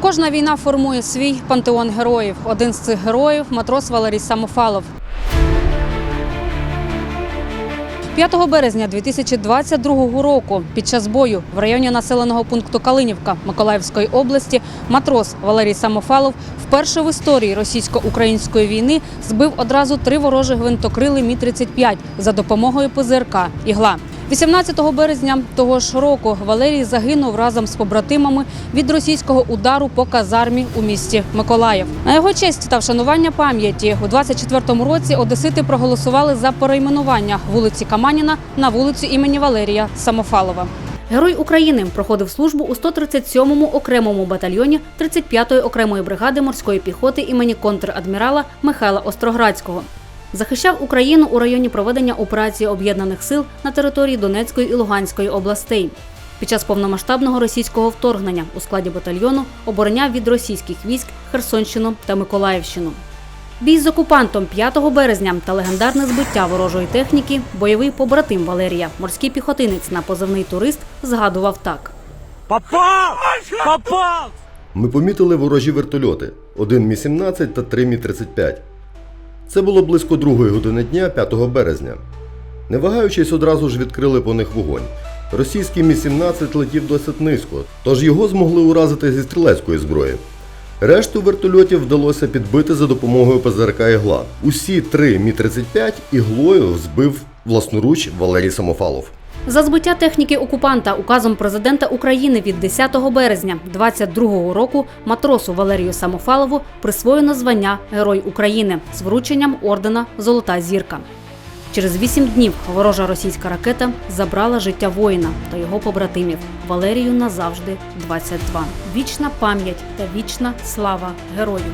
Кожна війна формує свій пантеон героїв. Один з цих героїв матрос Валерій Самофалов. 5 березня 2022 року під час бою в районі населеного пункту Калинівка Миколаївської області матрос Валерій Самофалов вперше в історії російсько-української війни збив одразу три ворожі гвинтокрили Мі-35 за допомогою ПЗРК «Ігла». 18 березня того ж року Валерій загинув разом з побратимами від російського удару по казармі у місті Миколаїв. На його честь та вшанування пам'яті у 24-му році одесити проголосували за перейменування вулиці Каманіна на вулицю імені Валерія Самофалова. Герой України проходив службу у 137-му окремому батальйоні 35-ї окремої бригади морської піхоти імені контрадмірала Михайла Остроградського. Захищав Україну у районі проведення операції об'єднаних сил на території Донецької і Луганської областей. Під час повномасштабного російського вторгнення у складі батальйону обороняв від російських військ Херсонщину та Миколаївщину. Бій з окупантом 5 березня та легендарне збиття ворожої техніки бойовий побратим Валерія, морський піхотинець на позивний турист, згадував так. Попав! Попав! Ми помітили ворожі вертольоти: один Мі-17 та три Мі-35. Це було близько другої години дня 5 березня. Не вагаючись, одразу ж відкрили по них вогонь. Російський Мі-17 летів досить низько, тож його змогли уразити зі стрілецької зброї. Решту вертольотів вдалося підбити за допомогою ПЗРК «Ігла». Усі три Мі-35 іглою збив власноруч Валерій Самофалов. За збиття техніки окупанта указом президента України від 10 березня 22 року матросу Валерію Самофалову присвоєно звання Герой України з врученням ордена Золота зірка. Через вісім днів ворожа російська ракета забрала життя воїна та його побратимів Валерію назавжди 22. Вічна пам'ять та вічна слава герою.